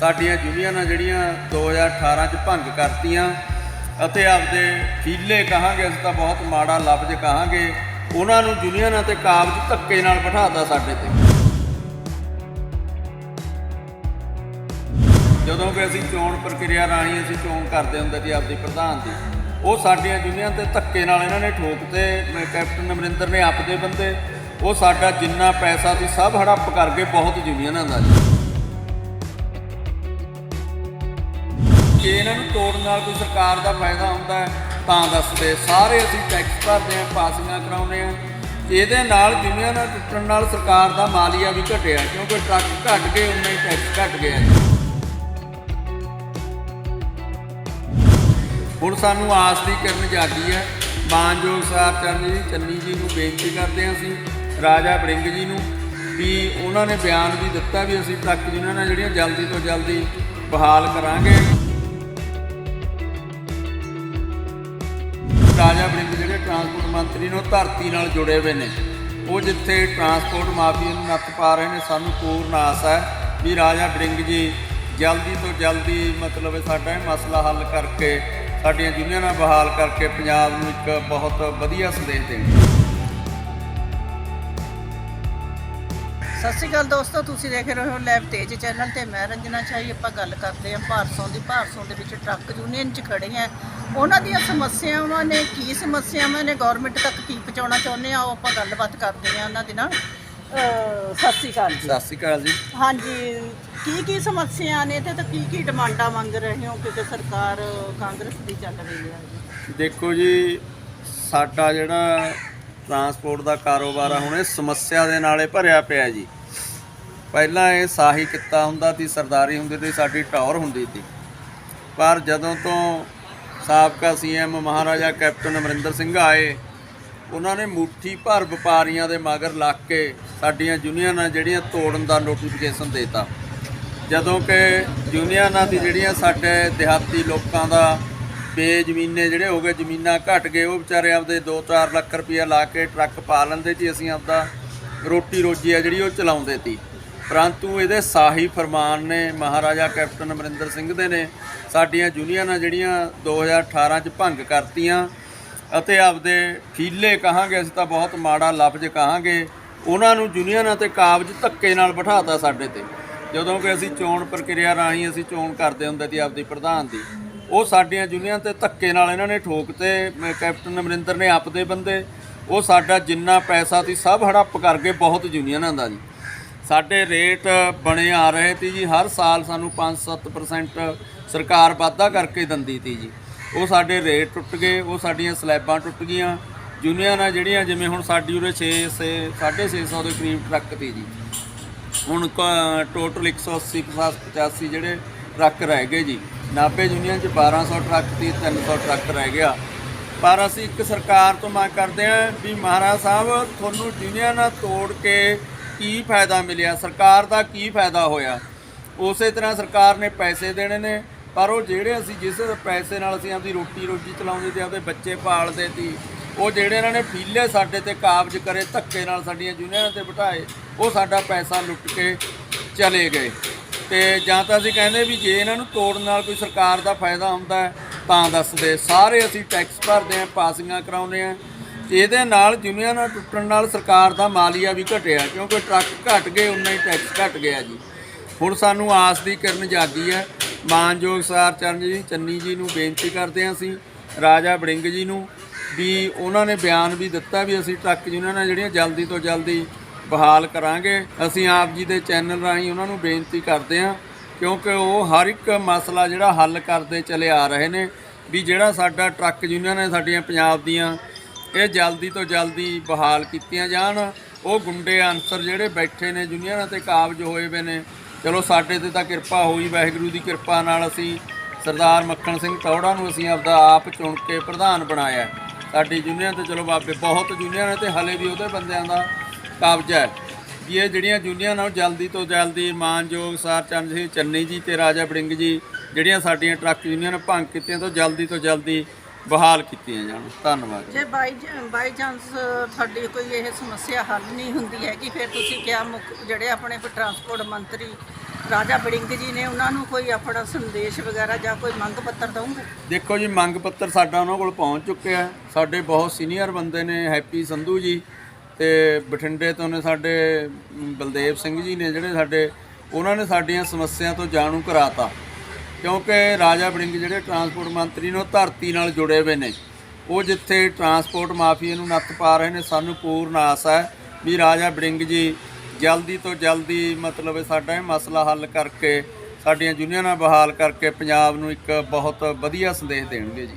ਸਾਡੀਆਂ ਯੂਨੀਅਨਾਂ ਜਿਹੜੀਆਂ 2018 ਚ ਭੰਗ ਕਰਤੀਆਂ ਅਤੇ ਆਪਦੇ ਫੀਲੇ ਕਹਾਂਗੇ, ਅਸੀਂ ਤਾਂ ਬਹੁਤ ਮਾੜਾ ਲਫ਼ਜ਼ ਕਹਾਂਗੇ, ਉਹਨਾਂ ਨੂੰ ਯੂਨੀਅਨਾਂ ਤੇ ਕਾਬਜ ਧੱਕੇ ਨਾਲ ਬਿਠਾਤਾ ਸਾਡੇ ਤੇ। ਜਦੋਂ ਕਿ ਅਸੀਂ ਚੋਣ ਪ੍ਰਕਿਰਿਆ ਰਾਹੀਂ ਅਸੀਂ ਚੋਣ ਕਰਦੇ ਹੁੰਦੇ ਸੀ ਆਪਦੀ ਪ੍ਰਧਾਨ ਦੀ, ਉਹ ਸਾਡੀਆਂ ਯੂਨੀਅਨ ਤੇ ਧੱਕੇ ਨਾਲ ਇਹਨਾਂ ਨੇ ਠੋਕਤੇ। ਮੈਂ ਕੈਪਟਨ ਅਮਰਿੰਦਰ ਨੇ ਆਪਦੇ ਬੰਦੇ, ਉਹ ਸਾਡਾ ਜਿੰਨਾ ਪੈਸਾ ਸੀ ਸਭ ਹੜੱਪ ਕਰਕੇ ਬਹੁਤ ਯੂਨੀਅਨਾਂ ਦਾ ਜੀ ਜੇ ਇਹਨਾਂ ਨੂੰ ਤੋੜਨ ਨਾਲ ਕੋਈ ਸਰਕਾਰ ਦਾ ਫਾਇਦਾ ਹੁੰਦਾ ਤਾਂ ਦੱਸਦੇ ਸਾਰੇ ਅਸੀਂ ਟੈਕਸ ਭਰਦੇ ਹਾਂ, ਪਾਸਿੰਗਾਂ ਕਰਾਉਂਦੇ ਹਾਂ। ਇਹਦੇ ਨਾਲ ਯੂਨੀਅਨਾਂ ਟੁੱਟਣ ਨਾਲ ਸਰਕਾਰ ਦਾ ਮਾਲੀਆ ਵੀ ਘਟਿਆ, ਕਿਉਂਕਿ ਟਰੱਕ ਘਟ ਗਏ, ਉਨਾ ਹੀ ਟੈਕਸ ਘਟ ਗਿਆ ਹੁਣ ਸਾਨੂੰ ਆਸ ਦੀ ਕਿਰਨ ਜਾਗੀ ਹੈ। ਮਾਨਯੋਗ ਸਾਹਿਬ ਚੰਨੀ ਜੀ ਚੰਨੀ ਜੀ ਨੂੰ ਬੇਨਤੀ ਕਰਦੇ ਹਾਂ ਅਸੀਂ, ਰਾਜਾ ਬੜਿੰਗ ਜੀ ਨੂੰ, ਵੀ ਉਹਨਾਂ ਨੇ ਬਿਆਨ ਵੀ ਦਿੱਤਾ ਵੀ ਅਸੀਂ ਟਰੱਕ ਜਿਨ੍ਹਾਂ ਨਾਲ ਜਿਹੜੀਆਂ ਜਲਦੀ ਤੋਂ ਜਲਦੀ ਬਹਾਲ ਕਰਾਂਗੇ। ਰਾਜਾ ਬਰਿੰਗ ਜਿਹੜੇ ਟਰਾਂਸਪੋਰਟ ਮੰਤਰੀ ਨੂੰ ਧਰਤੀ ਨਾਲ ਜੁੜੇ ਹੋਏ ਨੇ। ਉਹ ਜਿੱਥੇ ਟਰਾਂਸਪੋਰਟ ਮਾਫੀਆ ਨੂੰ ਨੱਥ ਪਾ ਰਹੇ ਨੇ, ਸਾਨੂੰ ਪੂਰਨ ਆਸ ਹੈ ਵੀ ਰਾਜਾ ਬਰਿੰਗ ਜੀ ਜਲਦੀ ਤੋਂ ਜਲਦੀ ਮਤਲਬ ਸਾਡਾ ਇਹ ਮਸਲਾ ਹੱਲ ਕਰਕੇ, ਸਾਡੀਆਂ ਯੂਨੀਅਨਾਂ ਬਹਾਲ ਕਰਕੇ ਪੰਜਾਬ ਨੂੰ ਇੱਕ ਬਹੁਤ ਵਧੀਆ ਸੰਦੇਸ਼ ਦੇਣਗੇ। ਸਤਿ ਸ਼੍ਰੀ ਅਕਾਲ ਦੋਸਤੋ ਤੁਸੀਂ ਦੇਖ ਰਹੇ ਹੋ ਲੈਬ ਤੇਜ ਚੈਨਲ ਤੇ ਮੈਂ ਰੰਜਨਾ ਚਾਹੀ ਆਪਾਂ ਗੱਲ ਕਰਦੇ ਹਾਂ ਭਾਰਸੋਂ ਦੀ। ਭਾਰਸੋਂ ਦੇ ਵਿੱਚ ਟਰੱਕ ਯੂਨੀਅਨ 'ਚ ਖੜੇ ਹਾਂ। ਉਹਨਾਂ ਦੀਆਂ ਸਮੱਸਿਆਵਾਂ ਨੇ ਕੀ ਸਮੱਸਿਆਵਾਂ ਨੇ? ਗਵਰਨਮੈਂਟ ਤੱਕ ਕੀ ਪਹੁੰਚਾਉਣਾ ਚਾਹੁੰਦੇ ਆ? ਉਹ ਆਪਾਂ ਗੱਲਬਾਤ ਕਰਦੇ ਹਾਂ ਉਹਨਾਂ ਦੇ ਨਾਲ। ਅਹ ਸਤਿ ਸ਼੍ਰੀ ਅਕਾਲ ਜੀ। ਸਤਿ ਸ਼੍ਰੀ ਅਕਾਲ ਜੀ। ਹਾਂਜੀ ਕੀ ਕੀ ਸਮੱਸਿਆ ਨੇ? ਤੇ ਤਾਂ ਕੀ ਕੀ ਡਿਮਾਂਡਾਂ ਮੰਗ ਰਹੇ ਹੋ? ਕਿਉਂਕਿ ਸਰਕਾਰ ਕਾਂਗਰਸ ਦੀ ਚੱਲ ਰਹੀ ਹੈ। ਦੇਖੋ ਜੀ ਸਾਡਾ ਜਿਹੜਾ ਟਰਾਂਸਪੋਰਟ ਦਾ ਕਾਰੋਬਾਰ ਆ, ਹੁਣ ਸਮੱਸਿਆ ਦੇ ਨਾਲੇ ਭਰਿਆ ਪਿਆ ਜੀ। ਪਹਿਲਾਂ ਇਹ ਸਾਹੀ ਕਿੱਤਾ ਹੁੰਦਾ ਸੀ, ਸਰਦਾਰੀ ਹੁੰਦੀ ਸੀ ਸਾਡੀ ਟੌਰ ਹੁੰਦੀ ਸੀ। ਪਰ ਜਦੋਂ ਤੋਂ ਸਾਬਕਾ ਸੀਐਮ ਮਹਾਰਾਜਾ ਕੈਪਟਨ ਅਮਰਿੰਦਰ ਸਿੰਘ ਆਏ, ਉਹਨਾਂ ਨੇ ਮੁੱਠੀ ਭਰ ਵਪਾਰੀਆਂ ਦੇ ਮਗਰ ਲੱਗ ਕੇ ਸਾਡੀਆਂ ਯੂਨੀਅਨਾਂ ਜਿਹੜੀਆਂ ਤੋੜਨ ਦਾ ਨੋਟੀਫਿਕੇਸ਼ਨ ਦੇਤਾ। ਜਦੋਂ ਕਿ ਯੂਨੀਅਨਾਂ ਦੀ ਜਿਹੜੀਆਂ ਸਾਡੇ ਦਿਹਾਤੀ ਲੋਕਾਂ ਦਾ ਬੇਜ਼ਮੀਨੇ ਜਿਹੜੇ ਹੋ ਗਏ, ਜ਼ਮੀਨਾਂ ਘਟ ਗਏ, ਉਹ ਵਿਚਾਰੇ ਆਪਦੇ 2-4 ਲੱਖ ਰੁਪਇਆ ਲਾ ਕੇ ਟਰੱਕ ਪਾ ਲੈਂਦੇ ਜੀ, ਅਸੀਂ ਆਪਦਾ ਰੋਟੀ ਰੋਜੀ ਆ ਜਿਹੜੀ ਉਹ ਚਲਾਉਂਦੇ ਸੀ। ਪਰੰਤੂ ਇਹਦੇ ਸਾਹੀ ਫਰਮਾਨ ਨੇ, ਮਹਾਰਾਜਾ ਕੈਪਟਨ ਅਮਰਿੰਦਰ ਸਿੰਘ ਦੇ ਨੇ, ਸਾਡੀਆਂ ਯੂਨੀਅਨਾਂ ਜਿਹੜੀਆਂ 2018 ਚ ਭੰਗ ਕਰਤੀਆਂ, ਅਤੇ ਆਪਦੇ ਫੀਲੇ ਕਹਾਂਗੇ, ਅਸੀਂ ਤਾਂ ਬਹੁਤ ਮਾੜਾ ਲਫ਼ਜ਼ ਕਹਾਂਗੇ, ਉਹਨਾਂ ਨੂੰ ਯੂਨੀਅਨਾਂ ਤੇ ਕਾਬਜ ਧੱਕੇ ਨਾਲ ਬਿਠਾਤਾ ਸਾਡੇ ਤੇ। ਜਦੋਂ ਕਿ ਅਸੀਂ ਚੋਣ ਪ੍ਰਕਿਰਿਆ ਰਾਹੀਂ ਅਸੀਂ ਚੋਣ ਕਰਦੇ ਹੁੰਦੇ ਸੀ ਆਪਦੀ ਪ੍ਰਧਾਨ ਦੀ। ਉਹ ਸਾਡੀਆਂ ਯੂਨੀਅਨ ਤੇ ਧੱਕੇ ਨਾਲ ਇਹਨਾਂ ਨੇ ਠੋਕ ਤੇ ਕੈਪਟਨ ਅਮਰਿੰਦਰ ਨੇ ਆਪਦੇ ਬੰਦੇ। ਉਹ ਸਾਡਾ ਜਿੰਨਾ ਪੈਸਾ ਸੀ ਸਭ ਹੜੱਪ ਕਰਕੇ ਬਹੁਤ ਯੂਨੀਅਨਾਂ ਦਾ ਜੀ। ਸਾਡੇ ਰੇਟ ਬਣੇ ਆ ਰਹੇ ਸੀ ਜੀ, ਹਰ ਸਾਲ ਸਾਨੂੰ 5-7% ਸਰਕਾਰ ਵਾਧਾ ਕਰਕੇ ਦਿੰਦੀ ਤੀ ਜੀ। ਉਹ ਸਾਡੇ ਰੇਟ ਟੁੱਟ ਗਏ, ਉਹ ਸਾਡੀਆਂ ਸਲੈਬਾਂ ਟੁੱਟ ਗਈਆਂ। ਯੂਨੀਅਨਾਂ ਜਿਹੜੀਆਂ ਜਿਵੇਂ ਹੁਣ ਸਾਡੀ ਉਰੇ 6 ਸੇ 650 ਦੇ ਕਰੀਬ ਟਰੱਕ ਤੀ ਜੀ। ਹੁਣ ਟੋਟਲ 180 85 ਜਿਹੜੇ ਟਰੱਕ ਰਹਿ ਗਏ ਜੀ। ਨਾਭੇ ਯੂਨੀਅਨ ਚ 1200 ਟਰੱਕ ਤੀ 300 ਟਰੱਕ ਰਹਿ ਗਿਆ। ਪਰ ਅਸੀਂ ਇੱਕ ਸਰਕਾਰ ਤੋਂ ਮੰਗ ਕਰਦੇ ਹਾਂ ਵੀ ਮਹਾਰਾਜ ਸਾਹਿਬ, ਤੁਹਾਨੂੰ ਯੂਨੀਅਨਾਂ ਤੋੜ ਕੇ ਕੀ ਫਾਇਦਾ ਮਿਲਿਆ? ਸਰਕਾਰ ਦਾ ਕੀ ਫਾਇਦਾ ਹੋਇਆ? ਉਸੇ ਤਰ੍ਹਾਂ ਸਰਕਾਰ ਨੇ ਪੈਸੇ ਦੇਣੇ ਨੇ, ਪਰ ਉਹ ਜਿਹੜੇ ਅਸੀਂ ਜਿਸ ਪੈਸੇ ਨਾਲ ਅਸੀਂ ਆਪਦੀ ਰੋਟੀ ਰੋਜੀ ਚਲਾਉਂਦੇ ਤੇ ਆਪਦੇ ਬੱਚੇ ਪਾਲਦੇ ਸੀ, ਉਹ ਜਿਹੜੇ ਇਹਨਾਂ ਨੇ ਫੀਲੇ ਸਾਡੇ ਤੇ ਕਾਬਜ ਕਰੇ, ਧੱਕੇ ਨਾਲ ਸਾਡੀਆਂ ਯੂਨੀਅਨਾਂ ਤੇ ਬਿਠਾਏ, ਉਹ ਸਾਡਾ ਪੈਸਾ ਲੁੱਟ ਕੇ ਚਲੇ ਗਏ। ਤੇ ਜਾਂ ਤਾਂ ਅਸੀਂ ਕਹਿੰਦੇ ਵੀ ਜੇ ਇਹਨਾਂ ਨੂੰ ਤੋੜਨ ਨਾਲ ਕੋਈ ਸਰਕਾਰ ਦਾ ਫਾਇਦਾ ਹੁੰਦਾ ਹੈ, ਤਾਂ ਦੱਸਦੇ। ਸਾਰੇ ਅਸੀਂ ਟੈਕਸ ਭਰਦੇ ਹਾਂ, ਪਾਸਿੰਗਾਂ ਕਰਾਉਂਦੇ ਹਾਂ। ਇਹਦੇ ਨਾਲ ਯੂਨੀਅਨਾਂ ਟੁੱਟਣ ਨਾਲ ਸਰਕਾਰ ਦਾ ਮਾਲੀਆ ਵੀ ਘਟਿਆ, ਕਿਉਂਕਿ ਟਰੱਕ ਘਟ ਗਏ, ਉਨਾ ਹੀ ਟੈਕਸ ਘਟ ਗਿਆ ਜੀ। ਹੁਣ ਸਾਨੂੰ ਆਸ ਦੀ ਕਿਰਨ ਜਾਗੀ ਹੈ। ਮਾਨਯੋਗ ਸਰ ਚਰਨਜੀਤ ਚੰਨੀ ਜੀ ਨੂੰ ਬੇਨਤੀ ਕਰਦੇ ਹਾਂ ਅਸੀਂ, ਰਾਜਾ ਬੜਿੰਗ ਜੀ ਨੂੰ, ਵੀ ਉਹਨਾਂ ਨੇ ਬਿਆਨ ਵੀ ਦਿੱਤਾ ਵੀ ਅਸੀਂ ਟਰੱਕ ਯੂਨੀਅਨਾਂ ਜਿਹੜੀਆਂ ਜਲਦੀ ਤੋਂ ਜਲਦੀ ਬਹਾਲ ਕਰਾਂਗੇ। ਅਸੀਂ ਆਪ ਜੀ ਦੇ ਚੈਨਲ ਰਾਹੀਂ ਉਹਨਾਂ ਨੂੰ ਬੇਨਤੀ ਕਰਦੇ ਹਾਂ, ਕਿਉਂਕਿ ਉਹ ਹਰ ਇੱਕ ਮਸਲਾ ਜਿਹੜਾ ਹੱਲ ਕਰਦੇ ਚਲੇ ਆ ਰਹੇ ਨੇ, ਵੀ ਜਿਹੜਾ ਸਾਡਾ ਟਰੱਕ ਯੂਨੀਅਨ ਹੈ ਸਾਡੀਆਂ ਪੰਜਾਬ ਦੀਆਂ ਇਹ ਜਲਦੀ ਤੋਂ ਜਲਦੀ ਬਹਾਲ ਕੀਤੀਆਂ ਜਾਣ, ਉਹ ਗੁੰਡੇ ਅਨਸਰ ਜਿਹੜੇ ਬੈਠੇ ਨੇ ਯੂਨੀਅਨਾਂ ਤੇ ਕਾਬਜ ਹੋਏ ਵੇ ਨੇ। ਚਲੋ, ਸਾਡੇ ਤੇ ਤਾਂ ਕਿਰਪਾ ਹੋਈ, ਵਾਹਿਗੁਰੂ ਦੀ ਕਿਰਪਾ ਨਾਲ ਅਸੀਂ ਸਰਦਾਰ ਮੱਖਣ ਸਿੰਘ ਟੌੜਾ ਨੂੰ ਅਸੀਂ ਆਪਦਾ ਆਪ ਚੁਣ ਕੇ ਪ੍ਰਧਾਨ ਬਣਾਇਆ। ਸਾਡੀ ਯੂਨੀਅਨ ਤੇ ਚਲੋ ਬਾਬੇ, ਬਹੁਤ ਯੂਨੀਅਨ ਹੈ ਤੇ ਹਲੇ ਵੀ ਉਹਦੇ ਬੰਦਿਆਂ ਦਾ ਕਬਜ਼ਾ ਹੈ ਵੀ ਇਹ ਜਿਹੜੀਆਂ ਯੂਨੀਅਨ ਉਹ ਜਲਦੀ ਤੋਂ ਜਲਦੀ ਮਾਨਯੋਗ ਸਰ ਚੰਦ ਸਿੰਘ ਚੰਨੀ ਜੀ ਤੇ ਰਾਜਾ ਬੜਿੰਗ ਜੀ ਜਿਹੜੀਆਂ ਸਾਡੀਆਂ ਟਰੱਕ ਯੂਨੀਅਨ ਭੰਗ ਕੀਤੀਆਂ ਤੋਂ ਜਲਦੀ ਤੋਂ ਜਲਦੀ ਬਹਾਲ ਕੀਤੀਆਂ ਜਾਣ। ਧੰਨਵਾਦ ਜੇ। ਬਾਈ ਬਾਈ ਚਾਂਸ ਤੁਹਾਡੀ ਕੋਈ ਇਹ ਸਮੱਸਿਆ ਹੱਲ ਨਹੀਂ ਹੁੰਦੀ ਹੈ ਕਿ ਫਿਰ ਤੁਸੀਂ ਕਿਹਾ ਮੁੱਖ ਜਿਹੜੇ ਆਪਣੇ ਟਰਾਂਸਪੋਰਟ ਮੰਤਰੀ ਰਾਜਾ ਬੜਿੰਗ ਜੀ ਨੇ ਉਹਨਾਂ ਨੂੰ ਕੋਈ ਆਪਣਾ ਸੰਦੇਸ਼ ਵਗੈਰਾ ਜਾਂ ਕੋਈ ਮੰਗ ਪੱਤਰ ਦਊਂਗੇ? ਦੇਖੋ ਜੀ ਮੰਗ ਪੱਤਰ ਸਾਡਾ ਉਹਨਾਂ ਕੋਲ ਪਹੁੰਚ ਚੁੱਕਿਆ ਸਾਡੇ ਬਹੁਤ ਸੀਨੀਅਰ ਬੰਦੇ ਨੇ ਹੈਪੀ ਸੰਧੂ ਜੀ ਤੇ ਬਠਿੰਡੇ ਤੋਂ ਨੇ ਸਾਡੇ ਬਲਦੇਵ ਸਿੰਘ ਜੀ ਨੇ ਜਿਹੜੇ ਸਾਡੇ, ਉਹਨਾਂ ਨੇ ਸਾਡੀਆਂ ਸਮੱਸਿਆ ਤੋਂ ਜਾਣੂ ਕਰਾਤਾ। ਕਿਉਂਕਿ ਰਾਜਾ ਬੜਿੰਗ ਜਿਹੜੇ ਟਰਾਂਸਪੋਰਟ ਮੰਤਰੀ ਨੇ, ਉਹ ਧਰਤੀ ਨਾਲ ਜੁੜੇ ਹੋਏ ਨੇ। ਉਹ ਜਿੱਥੇ ਟਰਾਂਸਪੋਰਟ ਮਾਫੀਆ ਨੂੰ ਨੱਥ ਪਾ ਰਹੇ ਨੇ, ਸਾਨੂੰ ਪੂਰਨ ਆਸ ਹੈ ਵੀ ਰਾਜਾ ਬੜਿੰਗ ਜੀ ਜਲਦੀ ਤੋਂ ਜਲਦੀ ਮਤਲਬ ਸਾਡਾ ਇਹ ਮਸਲਾ ਹੱਲ ਕਰਕੇ, ਸਾਡੀਆਂ ਯੂਨੀਅਨਾਂ ਬਹਾਲ ਕਰਕੇ ਪੰਜਾਬ ਨੂੰ ਇੱਕ ਬਹੁਤ ਵਧੀਆ ਸੰਦੇਸ਼ ਦੇਣਗੇ ਜੀ।